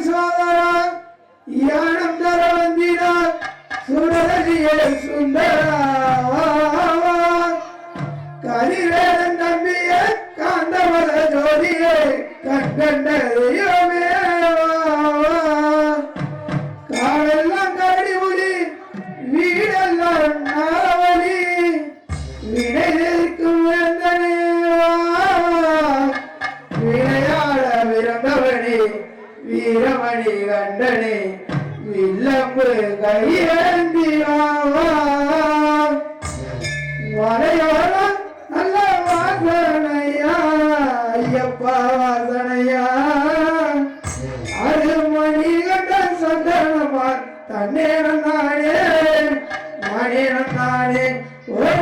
சாதார யானம் தர வந்தினார் சுரதியை சுந்தரா கலிவேதன் தம்பிய காந்தவர ஜோதியை கண்டறியோமே காலெல்லாம் கரடி ஒளி வீடெல்லாம் விளையாட விரும்பவனே வீரமணி கண்டனே வில்லம்பு கையேந்திராவா மலையோர நல்ல வாசனையா ஐயப்பா வாசனையா. அது மணி கண்ட சந்தனமா தன்னேரம் ஒரு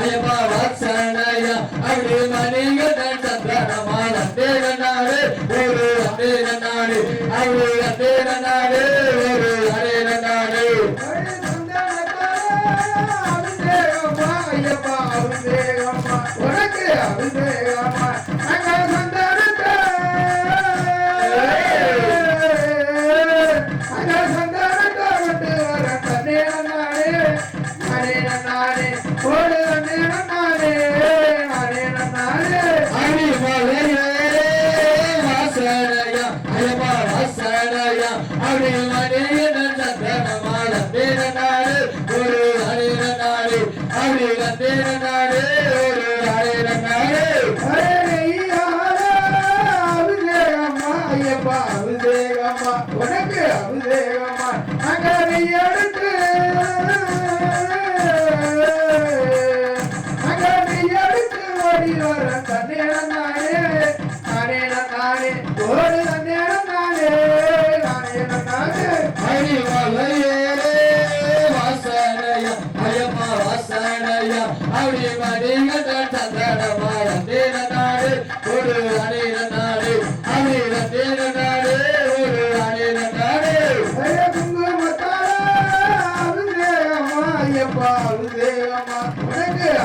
ಭಯ ಭವತ್ಸರಣಯ ಅಡಿ ಮನೆಗದ ஐயப்பா.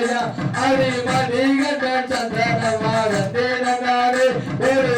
ஐயப்பா வாசனையா அடிமணிகண்ட சந்தனமாக தேனாடு ஒரு